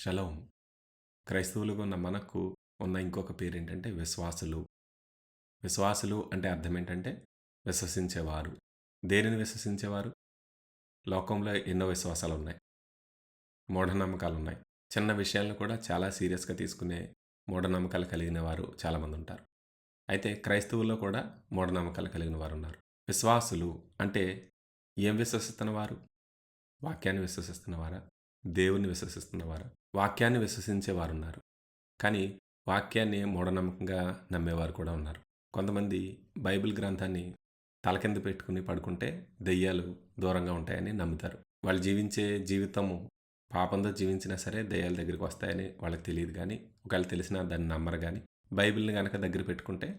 Shalom క్రైస్తవులుగా ఉన్న మనకు ఉన్న ఇంకొక పేరు ఏంటంటే విశ్వాసులు. విశ్వాసులు అంటే అర్థం ఏంటంటే విశ్వసించేవారు. దేనిని విశ్వసించేవారు? లోకంలో ఎన్నో విశ్వాసాలు ఉన్నాయి మూఢనమ్మకాలు ఉన్నాయి చిన్న విషయాలను కూడా చాలా సీరియస్గా తీసుకునే మూఢనమ్మకాలు కలిగిన వారు చాలామంది ఉంటారు అయితే క్రైస్తవుల్లో కూడా మూఢనమ్మకాలు కలిగిన వారు ఉన్నారు విశ్వాసులు అంటే ఏం విశ్వసిస్తున్నవారు? వాక్యాన్ని విశ్వసిస్తున్నవారా? దేవుణ్ణి విశ్వసిస్తున్నవారు వాక్యాన్ని విశ్వసించే వారు ఉన్నారు కానీ వాక్యాన్ని మూఢనమ్మకంగా నమ్మేవారు కూడా ఉన్నారు. కొంతమంది బైబిల్ గ్రంథాన్ని తలకింద పెట్టుకుని పడుకుంటే దెయ్యాలు దూరంగా ఉంటాయని నమ్ముతారు. వాళ్ళు జీవించే జీవితము పాపంతో జీవించినా సరే దెయ్యాల దగ్గరికి వస్తాయని వాళ్ళకి తెలియదు కానీ ఒకవేళ తెలిసినా దాన్ని నమ్మరు కానీ బైబిల్ని కనుక దగ్గర పెట్టుకుంటే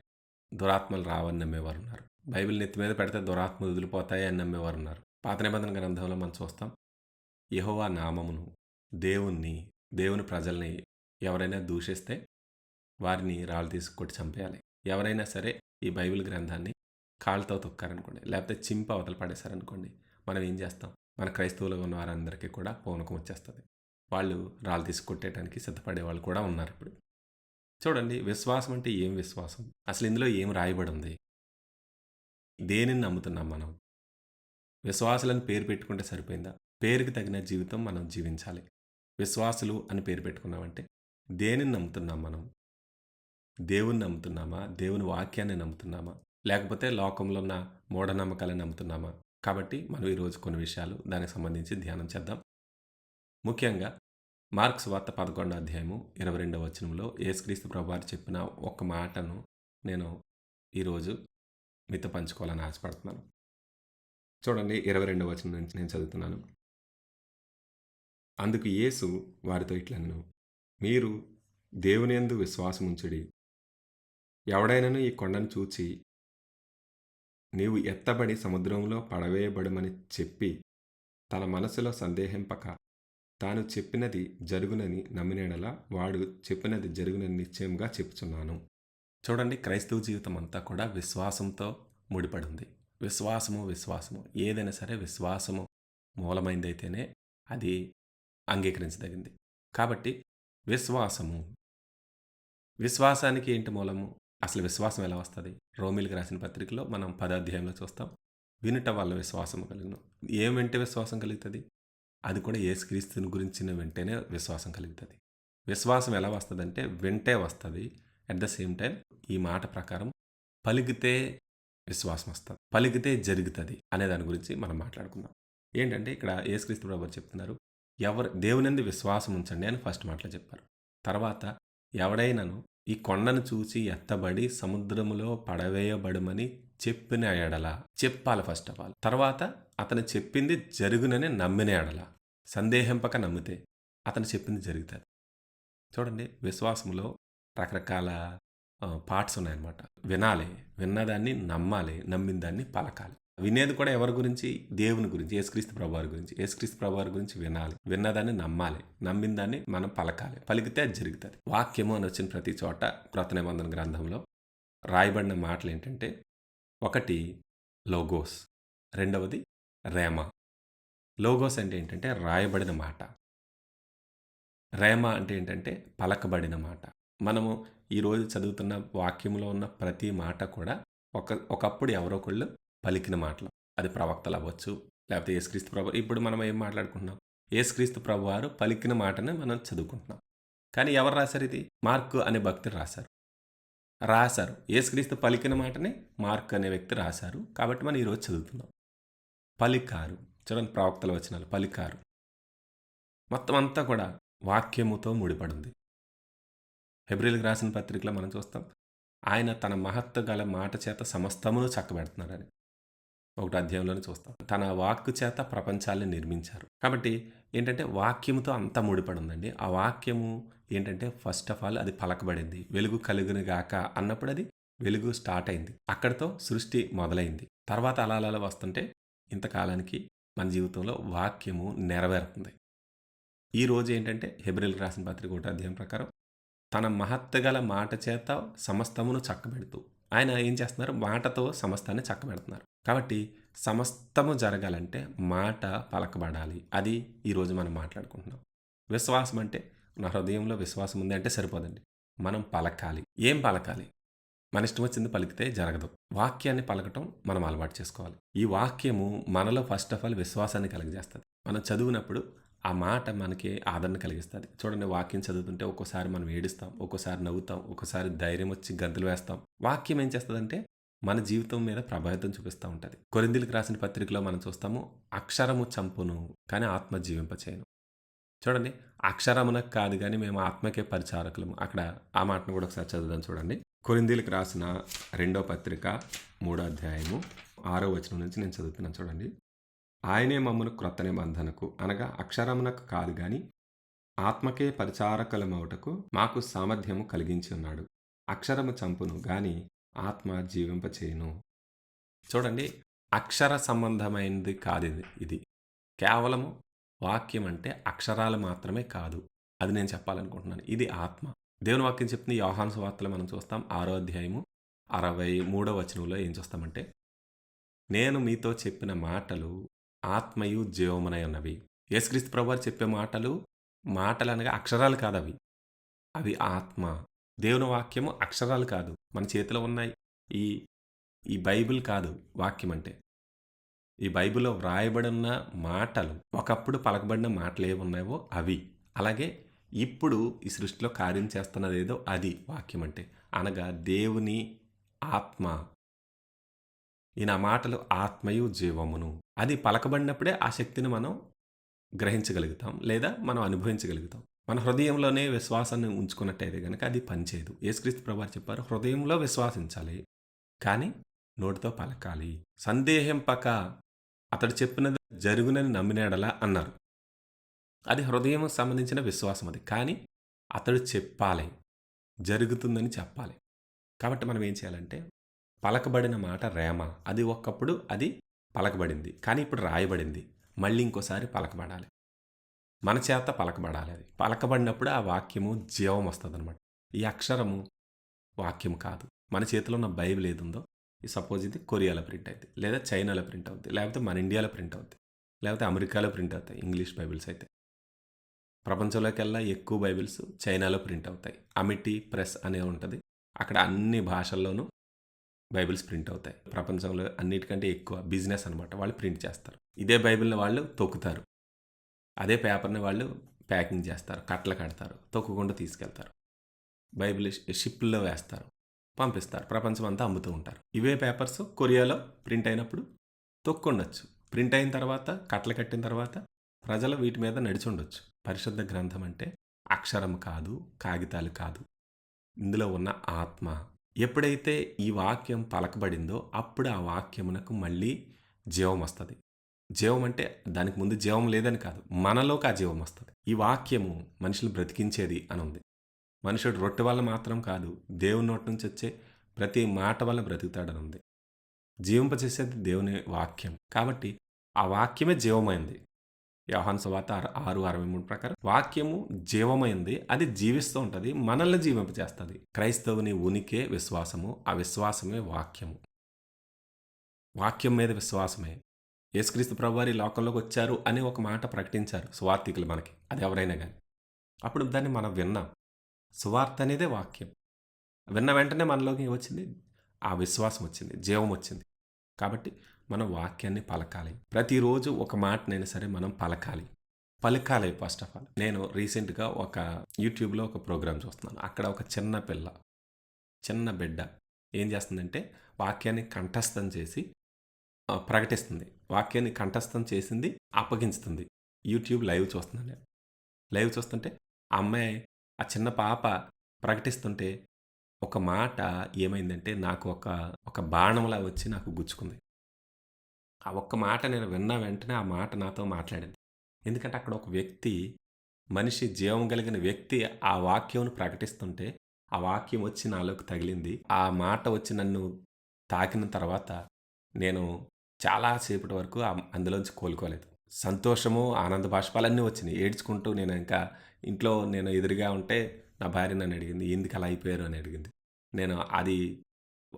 దురాత్మలు రావని నమ్మేవారు ఉన్నారు బైబిల్ నెత్తి మీద పెడితే దురాత్మలు వదిలిపోతాయి అని నమ్మేవారు ఉన్నారు పాత నిబంధన గ్రంథంలో మనం చూస్తాం యహోవా నామమును దేవుణ్ణి దేవుని ప్రజల్ని ఎవరైనా దూషిస్తే వారిని రాళ్ళు తీసుకొట్టి చంపేయాలి. ఎవరైనా సరే ఈ బైబిల్ గ్రంథాన్ని కాళ్ళతో తొక్కారనుకోండి లేకపోతే చింప అవతల పడేశారనుకోండి మనం ఏం చేస్తాం? మన క్రైస్తవులుగా ఉన్న వారందరికీ కూడా పూనకం వచ్చేస్తుంది. వాళ్ళు రాళ్ళు తీసుకొట్టేయడానికి సిద్ధపడే వాళ్ళు కూడా ఉన్నారు ఇప్పుడు. చూడండి విశ్వాసం అంటే ఏం విశ్వాసం? అసలు ఇందులో ఏం రాయబడి ఉంది? దేనిని నమ్ముతున్నాం మనం? విశ్వాసులను పేరు పెట్టుకుంటే సరిపోయిందా? పేరుకి తగిన జీవితం మనం జీవించాలి. విశ్వాసులు అని పేరు పెట్టుకున్నామంటే దేనిని నమ్ముతున్నాం మనం? దేవుని నమ్ముతున్నామా? దేవుని వాక్యాన్ని నమ్ముతున్నామా? లేకపోతే లోకంలో ఉన్న మూఢనమ్మకాలను నమ్ముతున్నామా? కాబట్టి మనం ఈరోజు కొన్ని విషయాలు దానికి సంబంధించి ధ్యానం చేద్దాం. ముఖ్యంగా మార్క్స్ వార్త పదకొండో అధ్యాయము ఇరవై రెండవ వచనంలో ఏసుక్రీస్తు ప్రభువారు చెప్పిన ఒక మాటను నేను ఈరోజు మీతో పంచుకోవాలని ఆశపడుతున్నాను. చూడండి ఇరవై రెండవ వచనం నుంచి నేను చదువుతున్నాను. అందుకు యేసు వారితో ఇట్లను మీరు దేవునియందు విశ్వాసముంచుడి. ఎవడైనను ఈ కొండను చూచి నీవు ఎత్తబడి సముద్రంలో పడవేయబడమని చెప్పి తన మనసులో సందేహింపక తాను చెప్పినది జరుగునని నమ్మినేడలా వాడు చెప్పినది జరుగునని నిశ్చయంగా చెప్తున్నాను చూడండి క్రైస్తవ జీవితం అంతా కూడా విశ్వాసంతో ముడిపడింది. విశ్వాసము విశ్వాసము. ఏదైనా సరే విశ్వాసము మూలమైందైతేనే అది అంగీకరించదగింది. కాబట్టి విశ్వాసము. విశ్వాసానికి ఏంటి మూలము? అసలు విశ్వాసం ఎలా వస్తుంది? రోమిల్కి రాసిన పత్రికలో మనం పదాధ్యాయంలో చూస్తాం. వినుట వల్ల విశ్వాసం కలిగిన. ఏం వింటే విశ్వాసం కలుగుతుంది? అది కూడా ఏసుక్రీస్తుని గురించిన వెంటనే విశ్వాసం కలుగుతుంది. విశ్వాసం ఎలా వస్తుందంటే వింటే వస్తుంది. అట్ ద సేమ్ టైం ఈ మాట ప్రకారం పలికితే విశ్వాసం వస్తుంది. పలికితే జరుగుతుంది అనే దాని గురించి మనం మాట్లాడుకుందాం. ఏంటంటే ఇక్కడ ఏసుక్రీస్తు ప్రభు చెప్తున్నారు. ఎవరు దేవునందు విశ్వాసం ఉంచండి అని ఫస్ట్ మాటలు చెప్పారు. తర్వాత ఎవడైనాను ఈ కొండను చూసి ఎత్తబడి సముద్రములో పడవేయబడమని చెప్పిన ఎడల చెప్పాలి ఫస్ట్ ఆఫ్ ఆల్. తర్వాత అతను చెప్పింది జరుగునని నమ్మిన ఎడల. సందేహింపక నమ్మితే అతను చెప్పింది జరుగుతుంది. చూడండి విశ్వాసంలో రకరకాల పార్ట్స్ ఉన్నాయన్నమాట. వినాలి విన్నదాన్ని నమ్మాలి నమ్మిన దాన్ని పలకాలి. వినేది కూడా ఎవరి గురించి? దేవుని గురించి యేసుక్రీస్తు ప్రభువారి గురించి. యేసుక్రీస్తు ప్రభువారి గురించి వినాలి. విన్నదాన్ని నమ్మాలి. నమ్మిన దాన్ని మనం పలకాలి. పలికితే అది జరుగుతుంది. వాక్యము అని వచ్చిన ప్రతి చోట క్రొత్త నిబంధన గ్రంథంలో రాయబడిన మాటలు ఏంటంటే ఒకటి లోగోస్ రెండవది రేమ. లోగోస్ అంటే ఏంటంటే రాయబడిన మాట. రేమ అంటే ఏంటంటే పలకబడిన మాట. మనము ఈరోజు చదువుతున్న వాక్యంలో ఉన్న ప్రతి మాట కూడా ఒక ఒకప్పుడు ఎవరో ఒకళ్ళు పలికిన మాటలు. అది ప్రవక్తలు అవ్వచ్చు లేకపోతే ఏసుక్రీస్తు ప్రభు ఇప్పుడు మనం ఏం మాట్లాడుకుంటున్నాం? ఏసుక్రీస్తు ప్రభు వారు పలికిన మాటనే మనం చదువుకుంటున్నాం. కానీ ఎవరు రాశారు ఇది? మార్క్ అనే భక్తుడు రాశారు. రాశారు. ఏసుక్రీస్తు పలికిన మాటనే మార్క్ అనే వ్యక్తి రాశారు. కాబట్టి మనం ఈరోజు చదువుతున్నాం. పలికారు. చూడండి ప్రవక్తలు వచ్చినారు పలికారు. మొత్తం అంతా కూడా వాక్యముతో ముడిపడింది. ఫిబ్రిల్కి రాసిన పత్రికలో మనం చూస్తాం ఆయన తన మహత్వ గల మాట చేత సమస్తమును చక్కబెడుతున్నారని. ఒకటి అధ్యాయంలోనే చూస్తాం. తన వాక్కు చేత ప్రపంచాన్ని నిర్మించారు. కాబట్టి ఏంటంటే వాక్యముతో అంతా ముడిపడి ఉందండి ఆ వాక్యము ఏంటంటే ఫస్ట్ ఆఫ్ ఆల్ అది పలకబడింది. వెలుగు కలుగును గాక అన్నప్పుడు అది వెలుగు స్టార్ట్ అయింది. అక్కడితో సృష్టి మొదలైంది. తర్వాత అలా అలా వస్తుంటే ఇంతకాలానికి మన జీవితంలో వాక్యము నెరవేరుతుంది. ఈ రోజు ఏంటంటే హెబ్రిల్ రాసిన పత్రిక ఒకటి అధ్యాయం ప్రకారం తన మహత్తగల మాట చేత సమస్తమును చక్కబెడుతూ ఆయన ఏం చేస్తున్నారు? మాటతో సమస్తాన్ని చక్కబెడుతున్నారు. కాబట్టి సమస్తము జరగాలంటే మాట పలకబడాలి. అది ఈరోజు మనం మాట్లాడుకుంటున్నాం. విశ్వాసం అంటే నా హృదయంలో విశ్వాసం ఉంది అంటే సరిపోదండి. మనం పలకాలి. ఏం పలకాలి? మన ఇష్టం వచ్చింది పలికితే జరగదు. వాక్యాన్ని పలకటం మనం అలవాటు చేసుకోవాలి. ఈ వాక్యము మనలో ఫస్ట్ ఆఫ్ ఆల్ విశ్వాసాన్ని కలిగజేస్తుంది. మనం చదివినప్పుడు ఆ మాట మనకి ఆదరణ కలిగిస్తుంది. చూడండి వాక్యం చదువుతుంటే ఒక్కోసారి మనం ఏడుస్తాం ఒక్కోసారి నవ్వుతాం ఒక్కోసారి ధైర్యం వచ్చి గంతులు వేస్తాం. వాక్యం ఏం చేస్తుందంటే మన జీవితం మీద ప్రభావితం చూపిస్తూ ఉంటుంది. కొరిందిలకు రాసిన పత్రికలో మనం చూస్తాము అక్షరము చంపును కానీ ఆత్మ జీవింపచేయను. చూడండి అక్షరమునకు కాదు కానీ మేము ఆత్మకే పరిచారకులము. అక్కడ ఆ మాటను కూడా ఒకసారి చదువుదాం చూడండి. కొరిందీలకు రాసిన రెండో పత్రిక మూడో అధ్యాయము ఆరో వచనం నుంచి నేను చదువుతున్నాను చూడండి. ఆయనే మమ్మను క్రొత్త నిబంధనకు అనగా అక్షరమునకు కాదు కానీ ఆత్మకే పరిచారకులమవుటకు మాకు సామర్థ్యము కలిగించి ఉన్నాడు. అక్షరము చంపును గాని ఆత్మ జీవింపచేయను చూడండి అక్షర సంబంధమైనది కాదు ఇది. ఇది కేవలము వాక్యం అంటే అక్షరాలు మాత్రమే కాదు. అది నేను చెప్పాలనుకుంటున్నాను. ఇది ఆత్మ. దేవుని వాక్యం చెప్పిన యోహాను వార్తలు మనం చూస్తాం ఆరో అధ్యాయము అరవై మూడో వచనంలో ఏం చూస్తామంటే నేను మీతో చెప్పిన మాటలు ఆత్మయు జీవమునై ఉన్నవి. యేసుక్రీస్తు ప్రభు చెప్పే మాటలు మాటలు అనగా అక్షరాలు కాదు అవి అవి ఆత్మ. దేవుని వాక్యము అక్షరాలు కాదు. మన చేతిలో ఉన్నాయి ఈ ఈ బైబిల్ కాదు వాక్యం అంటే. ఈ బైబిల్లో వ్రాయబడిన మాటలు ఒకప్పుడు పలకబడిన మాటలు ఏమున్నాయో అవి. అలాగే ఇప్పుడు ఈ సృష్టిలో కార్యం చేస్తున్నది ఏదో అది వాక్యం అంటే. అనగా దేవుని ఆత్మ. ఈ నా మాటలు ఆత్మయు జీవమును. అది పలకబడినప్పుడే ఆ శక్తిని మనం గ్రహించగలుగుతాం లేదా మనం అనుభవించగలుగుతాం. మన హృదయంలోనే విశ్వాసాన్ని ఉంచుకున్నట్టయితే కనుక అది పనిచేయదు. యేసుక్రీస్తు ప్రభు చెప్పారు హృదయంలో విశ్వాసించాలి కానీ నోటితో పలకాలి. సందేహింపక అతడు చెప్పినది జరుగునని నమ్మినాడలా అన్నారు. అది హృదయం సంబంధించిన విశ్వాసం అది కానీ అతడు చెప్పాలి జరుగుతుందని చెప్పాలి. కాబట్టి మనం ఏం చేయాలంటే పలకబడిన మాట రేమ అది ఒకప్పుడు అది పలకబడింది కానీ ఇప్పుడు రాయబడింది మళ్ళీ ఇంకోసారి పలకబడాలి. మన చేత పలకబడాలి అది. పలకబడినప్పుడు ఆ వాక్యము జీవం వస్తుంది అనమాట ఈ అక్షరము వాక్యం కాదు. మన చేతిలో ఉన్న బైబిల్ ఏది ఉందో ఈ సపోజ్ ఇది కొరియాలో ప్రింట్ అవుతుంది లేదా చైనాలో ప్రింట్ అవుతుంది లేకపోతే మన ఇండియాలో ప్రింట్ అవుతుంది లేకపోతే అమెరికాలో ప్రింట్ అవుతాయి ఇంగ్లీష్ బైబిల్స్ అయితే. ప్రపంచంలోకెల్లా ఎక్కువ బైబిల్స్ చైనాలో ప్రింట్ అవుతాయి. అమిటీ ప్రెస్ అనే ఉంటుంది. అక్కడ అన్ని భాషల్లోనూ బైబిల్స్ ప్రింట్ అవుతాయి. ప్రపంచంలో అన్నిటికంటే ఎక్కువ బిజినెస్ అనమాట వాళ్ళు ప్రింట్ చేస్తారు. ఇదే బైబిల్ని వాళ్ళు తొక్కుతారు. అదే పేపర్ని వాళ్ళు ప్యాకింగ్ చేస్తారు కట్టలు కడతారు తొక్కుకుండా తీసుకెళ్తారు. బైబిల్ షిప్లో వేస్తారు పంపిస్తారు ప్రపంచం అంతా అమ్ముతూ ఉంటారు. ఇవే పేపర్స్ కొరియాలో ప్రింట్ అయినప్పుడు తొక్కుండొచ్చు. ప్రింట్ అయిన తర్వాత కట్టలు కట్టిన తర్వాత ప్రజలు వీటి మీద నడిచుండొచ్చు పరిశుద్ధ గ్రంథం అంటే అక్షరం కాదు కాగితాలు కాదు. ఇందులో ఉన్న ఆత్మ ఎప్పుడైతే ఈ వాక్యం పలకబడిందో అప్పుడు ఆ వాక్యమునకు మళ్ళీ జీవం వస్తుంది. జీవం అంటే దానికి ముందు జీవం లేదని కాదు మనలోకి ఆ జీవం వస్తుంది. ఈ వాక్యము మనుషులు బ్రతికించేది అని ఉంది. మనుషుడు రొట్టె వల్ల మాత్రం కాదు దేవుని నోటి నుంచి వచ్చే ప్రతి మాట వల్ల బ్రతుకుతాడని ఉంది. జీవింపచేసేది దేవుని వాక్యం. కాబట్టి ఆ వాక్యమే జీవమైంది. వ్యవహాన్ సువాత ఆరు అరవై మూడు ప్రకారం వాక్యము జీవమైంది అది జీవిస్తూ ఉంటుంది మనల్ని జీవింపచేస్తుంది. క్రైస్తవుని ఉనికే విశ్వాసము ఆ విశ్వాసమే వాక్యము. వాక్యం మీద విశ్వాసమే. యేసుక్రీస్తు ప్రభువారి లోకంలోకి వచ్చారు అని ఒక మాట ప్రకటించారు సువార్థికులు మనకి. అది ఎవరైనా కానీ అప్పుడు దాన్ని మనం విన్నాం. సువార్త అనేదే వాక్యం. విన్న వెంటనే మనలోకి వచ్చింది ఆ విశ్వాసం వచ్చింది జీవం వచ్చింది. కాబట్టి మనం వాక్యాన్ని పలకాలి. ప్రతిరోజు ఒక మాటనైనా సరే మనం పలకాలి. పలకాలి ఫస్ట్ ఆఫ్ ఆల్. నేను రీసెంట్గా ఒక యూట్యూబ్లో ఒక ప్రోగ్రామ్ చూస్తున్నాను. అక్కడ ఒక చిన్న పిల్ల చిన్న బిడ్డ ఏం చేస్తుందంటే వాక్యాన్ని కంఠస్థం చేసి ప్రకటిస్తుంది. వాక్యాన్ని కంఠస్థం చేసింది అప్పగించుతుంది. యూట్యూబ్ లైవ్ చూస్తున్నాను నేను. లైవ్ చూస్తుంటే ఆ అమ్మాయి ఆ చిన్న పాప ప్రకటిస్తుంటే ఒక మాట ఏమైందంటే నాకు ఒక ఒక బాణంలా వచ్చి నాకు గుచ్చుకుంది. ఆ ఒక్క మాట నేను విన్న వెంటనే ఆ మాట నాతో మాట్లాడింది. ఎందుకంటే అక్కడ ఒక వ్యక్తి మనిషి జీవం కలిగిన వ్యక్తి ఆ వాక్యంను ప్రకటిస్తుంటే ఆ వాక్యం వచ్చి నాలోకి తగిలింది. ఆ మాట వచ్చి నన్ను తాకిన తర్వాత నేను చాలాసేపటి వరకు అందులోంచి కోలుకోలేదు. సంతోషము ఆనంద బాష్పాలన్నీ వచ్చినాయి. ఏడ్చుకుంటూ నేను ఇంకా ఇంట్లో నేను ఎదురుగా ఉంటే నా భార్య నన్ను అడిగింది ఎందుకు అలా అయిపోయారు? అని అడిగింది. నేను అది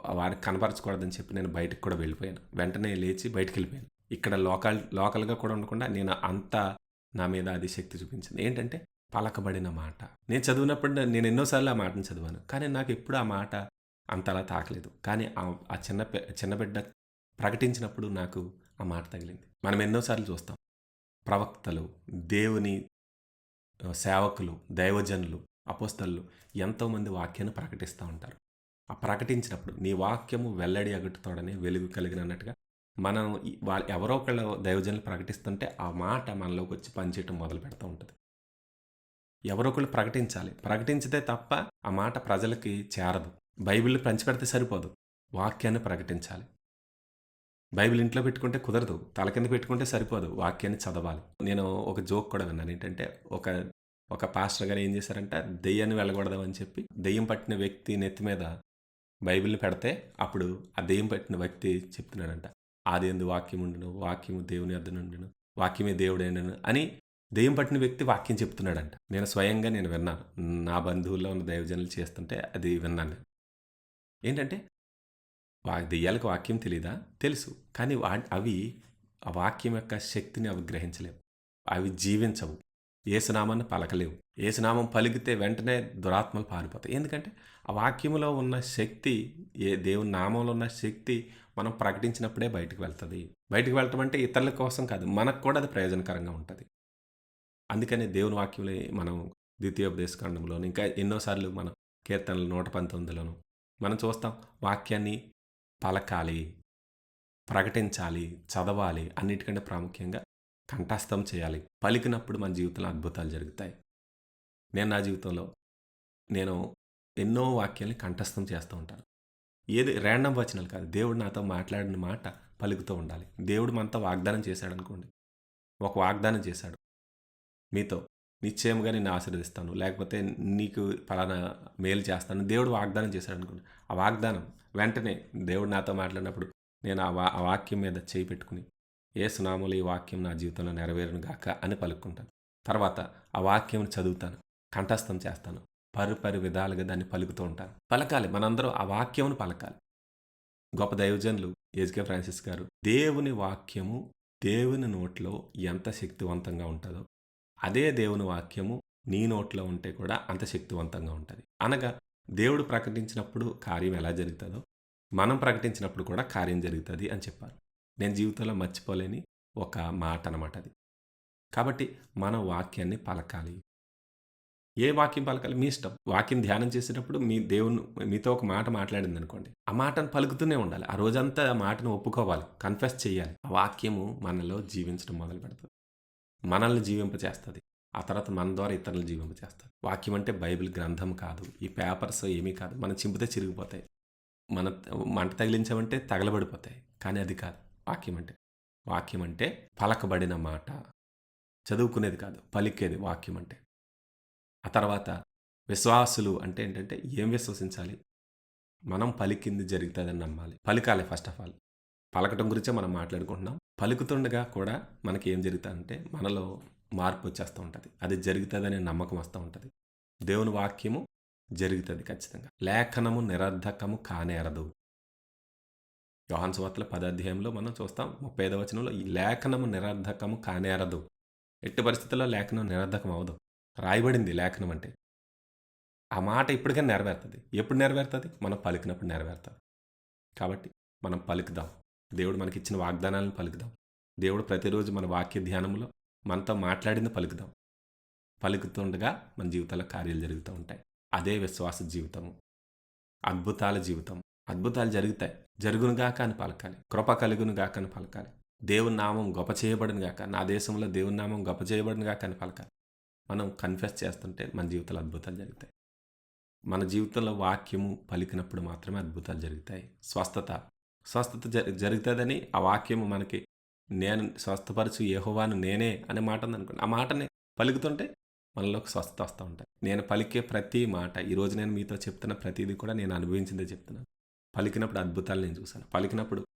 వాడికి కనపరచకూడదని చెప్పి నేను బయటకు కూడా వెళ్ళిపోయాను. వెంటనే లేచి బయటకు వెళ్ళిపోయాను. ఇక్కడ లోకల్ లోకల్గా కూడా ఉండకుండా నేను అంత నా మీద అది శక్తి చూపించింది. ఏంటంటే పలకబడిన మాట. నేను చదివినప్పుడు నేను ఎన్నోసార్లు ఆ మాటను చదివాను. కానీ నాకు ఎప్పుడు ఆ మాట అంతలా తాకలేదు. కానీ ఆ ఆ చిన్న చిన్న బిడ్డ ప్రకటించినప్పుడు నాకు ఆ మాట తగిలింది. మనం ఎన్నోసార్లు చూస్తాం. ప్రవక్తలు దేవుని సేవకులు దైవజనులు అపోస్తలు ఎంతోమంది వాక్యాన్ని ప్రకటిస్తూ ఉంటారు. ఆ ప్రకటించినప్పుడు నీ వాక్యము వెల్లడి అగుటుతోడని వెలుగు కలిగినట్టుగా మనం వాళ్ళు ఎవరో ఒకళ్ళ దైవజనులు ప్రకటిస్తుంటే ఆ మాట మనలోకి వచ్చి పనిచేయటం మొదలు పెడతా ఉంటుంది. ఎవరో ఒకళ్ళు ప్రకటించాలి. ప్రకటించితే తప్ప ఆ మాట ప్రజలకి చేరదు. బైబిల్ పంచిపెడితే సరిపోదు. వాక్యాన్ని ప్రకటించాలి. బైబిల్ ఇంట్లో పెట్టుకుంటే కుదరదు. తల కింద పెట్టుకుంటే సరిపోదు. వాక్యాన్ని చదవాలి. నేను ఒక జోక్ కూడా విన్నాను. ఏంటంటే ఒక ఒక పాస్టర్ గారు ఏం చేశారంటే దెయ్యాన్ని అని చెప్పి దెయ్యం పట్టిన వ్యక్తి నెత్తి మీద బైబిల్ని పెడితే అప్పుడు ఆ దెయ్యం పట్టిన వ్యక్తి చెప్తున్నాడంట. ఆది ఎందు వాక్యం ఉండను వాక్యము దేవుని అద్దె నుండును వాక్యమే దేవుడైనను అని దెయ్యం పట్టిన వ్యక్తి వాక్యం చెప్తున్నాడంట. నేను స్వయంగా నేను విన్నాను. నా బంధువుల్లో ఉన్న దైవజనులు చేస్తుంటే అది విన్నాను. ఏంటంటే దెయ్యాలకు వాక్యం తెలీదా? తెలుసు. కానీ వా అవి ఆ వాక్యం యొక్క శక్తిని అవి గ్రహించలేవు. అవి జీవించవు. ఏసునామాన్ని పలకలేవు. ఏసునామం పలికితే వెంటనే దురాత్మలు పారిపోతాయి. ఎందుకంటే ఆ వాక్యంలో ఉన్న శక్తి ఏ దేవుని నామంలో ఉన్న శక్తి మనం ప్రకటించినప్పుడే బయటకు వెళ్తుంది. బయటకు వెళ్ళటం అంటే ఇతరుల కోసం కాదు మనకు కూడా అది ప్రయోజనకరంగా ఉంటుంది. అందుకని దేవుని వాక్యంలో మనం ద్వితీయోపదేశకాండంలోను ఇంకా ఎన్నోసార్లు మనం కీర్తనలు నూట పంతొమ్మిదిలోను మనం చూస్తాం వాక్యాన్ని పలకాలి ప్రకటించాలి చదవాలి అన్నిటికంటే ప్రాముఖ్యంగా కంఠస్థం చేయాలి. పలికినప్పుడు మన జీవితంలో అద్భుతాలు జరుగుతాయి. నేను నా జీవితంలో నేను ఎన్నో వాక్యాల్ని కంఠస్థం చేస్తూ ఉంటాను. ఏది ర్యాండమ్ వచనాలు కాదు. దేవుడు నాతో మాట్లాడిన మాట పలుకుతూ ఉండాలి. దేవుడు మనతో వాగ్దానం చేశాడు అనుకోండి ఒక వాగ్దానం చేశాడు. మీతో నిశ్చయముగా నేను ఆశీర్వదిస్తాను. లేకపోతే నీకు ఫలానా మేలు చేస్తాను. దేవుడు వాగ్దానం చేశాడు అనుకోండి. ఆ వాగ్దానం వెంటనే దేవుడు నాతో మాట్లాడినప్పుడు నేను ఆ వా ఆ వాక్యం మీద చేయి పెట్టుకుని ఏ సునాములు ఈ వాక్యం నా జీవితంలో నెరవేరును గాక అని పలుకుంటాను తర్వాత ఆ వాక్యం చదువుతాను. కంఠస్థం చేస్తాను. పరు పరు విధాలుగా దాన్ని పలుకుతూ ఉంటాను. పలకాలి. మనందరం ఆ వాక్యమును పలకాలి. గొప్ప దైవజనులు ఎజ్కే ఫ్రాన్సిస్ గారు దేవుని వాక్యము దేవుని నోట్లో ఎంత శక్తివంతంగా ఉంటుందో అదే దేవుని వాక్యము నీ నోట్లో ఉంటే కూడా అంత శక్తివంతంగా ఉంటుంది. అనగా దేవుడు ప్రకటించినప్పుడు కార్యం ఎలా జరుగుతుందో మనం ప్రకటించినప్పుడు కూడా కార్యం జరుగుతుంది అని చెప్పారు. నేను జీవితంలో మర్చిపోలేని ఒక మాట అనమాట అది. కాబట్టి మన వాక్యాన్ని పలకాలి. ఏ వాక్యం పలకాలి? మీ ఇష్టం. వాక్యం ధ్యానం చేసేటప్పుడు మీ దేవుని మీతో ఒక మాట మాట్లాడింది అనుకోండి. ఆ మాటను పలుకుతూనే ఉండాలి. ఆ రోజంతా ఆ మాటను ఒప్పుకోవాలి. కన్ఫెస్ చేయాలి. ఆ వాక్యము మనలో జీవించడం మొదలు పెడుతుంది మనల్ని జీవింపచేస్తుంది. ఆ తర్వాత మన ద్వారా ఇతరులు జీవింపచేస్తారు వాక్యం అంటే బైబిల్ గ్రంథం కాదు. ఈ పేపర్స్ ఏమీ కాదు. మనం చింపితే చిరిగిపోతాయి. మన మంట తగిలించామంటే తగలబడిపోతాయి. కానీ అది కాదు. వాక్యం అంటే. వాక్యం అంటే పలకబడిన మాట. చదువుకునేది కాదు. పలికేది వాక్యం అంటే. ఆ తర్వాత విశ్వాసులు అంటే ఏంటంటే ఏం విశ్వసించాలి? మనం పలికింది జరుగుతుందని నమ్మాలి. పలికాలి ఫస్ట్ ఆఫ్ ఆల్. పలకటం గురించే మనం మాట్లాడుకుంటున్నాం. పలుకుతుండగా కూడా మనకి ఏం జరుగుతుందంటే మనలో మార్పు వచ్చేస్తూ ఉంటుంది. అది జరుగుతుందనే నమ్మకం వస్తూ ఉంటుంది. దేవుని వాక్యము జరుగుతుంది ఖచ్చితంగా. లేఖనము నిరర్ధకము కానేరదు యోహాన్ సువార్తల పదాధ్యాయంలో మనం చూస్తాం ముప్పై ఐదవ వచనంలో ఈ లేఖనము నిరర్ధకము కానేరదు ఎట్టి పరిస్థితుల్లో లేఖనం నిరర్ధకం అవదు. రాయబడింది లేఖనం అంటే. ఆ మాట ఇప్పటికైనా నెరవేరుతుంది. ఎప్పుడు నెరవేరుతుంది? మనం పలికినప్పుడు నెరవేరుతుంది. కాబట్టి మనం పలుకుదాం. దేవుడు మనకి ఇచ్చిన వాగ్దానాలను పలుకుదాం. దేవుడు ప్రతిరోజు మన వాక్య ధ్యానంలో మనతో మాట్లాడింది పలుకుదాం. పలుకుతుండగా మన జీవితంలో కార్యాలు జరుగుతూ ఉంటాయి. అదే విశ్వాస జీవితము. అద్భుతాల జీవితం. అద్భుతాలు జరుగుతాయి. జరుగునుగాక అని పలకాలి. కృప కలుగునుగాక అని పలకాలి. దేవుని నామం గొప్ప చేయబడిన గాక నా దేశంలో దేవుని నామం గొప్ప చేయబడిన గాక అని పలకాలి. మనం కన్ఫెస్ చేస్తుంటే మన జీవితంలో అద్భుతాలు జరుగుతాయి. మన జీవితంలో వాక్యము పలికినప్పుడు మాత్రమే అద్భుతాలు జరుగుతాయి. స్వస్థత స్వస్థత జ జరుగుతుందని ఆ వాక్యము మనకి నేను స్వస్థపరచు యెహోవాను నేనే అనే మాట ఉందనుకోండి ఆ మాటని పలుకుతుంటే మనలోకి స్వస్థత వస్తూ ఉంటాయి నేను పలికే ప్రతి మాట ఈరోజు నేను మీతో చెప్తున్న ప్రతిదీ కూడా నేను అనుభవించిందే చెప్తున్నాను పలికినప్పుడు అద్భుతాలు నేను చూశాను. పలికినప్పుడు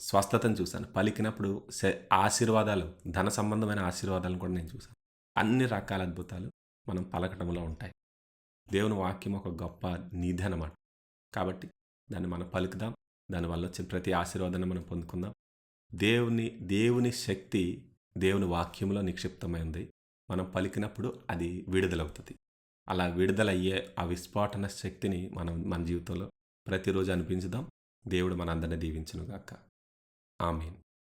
స్వస్థతను చూశాను. పలికినప్పుడు ఆశీర్వాదాలు ధన సంబంధమైన ఆశీర్వాదాలను కూడా నేను చూశాను. అన్ని రకాల అద్భుతాలు మనం పలకటంలో ఉంటాయి. దేవుని వాక్యం ఒక గొప్ప నిధి అన్నమాట. కాబట్టి దాన్ని మనం పలుకుదాం. దానివల్ల వచ్చిన ప్రతి ఆశీర్వాదాన్ని మనం పొందుకుందాం. దేవుని దేవుని శక్తి దేవుని వాక్యంలో నిక్షిప్తమై ఉంది. మనం పలికినప్పుడు అది విడుదలవుతుంది. అలా విడుదలయ్యే ఆ విస్ఫోటన శక్తిని మనం మన జీవితంలో ప్రతిరోజు అనిపించుదాం. దేవుడు మనందరినీ దీవించునుగాక. ఆమెన్.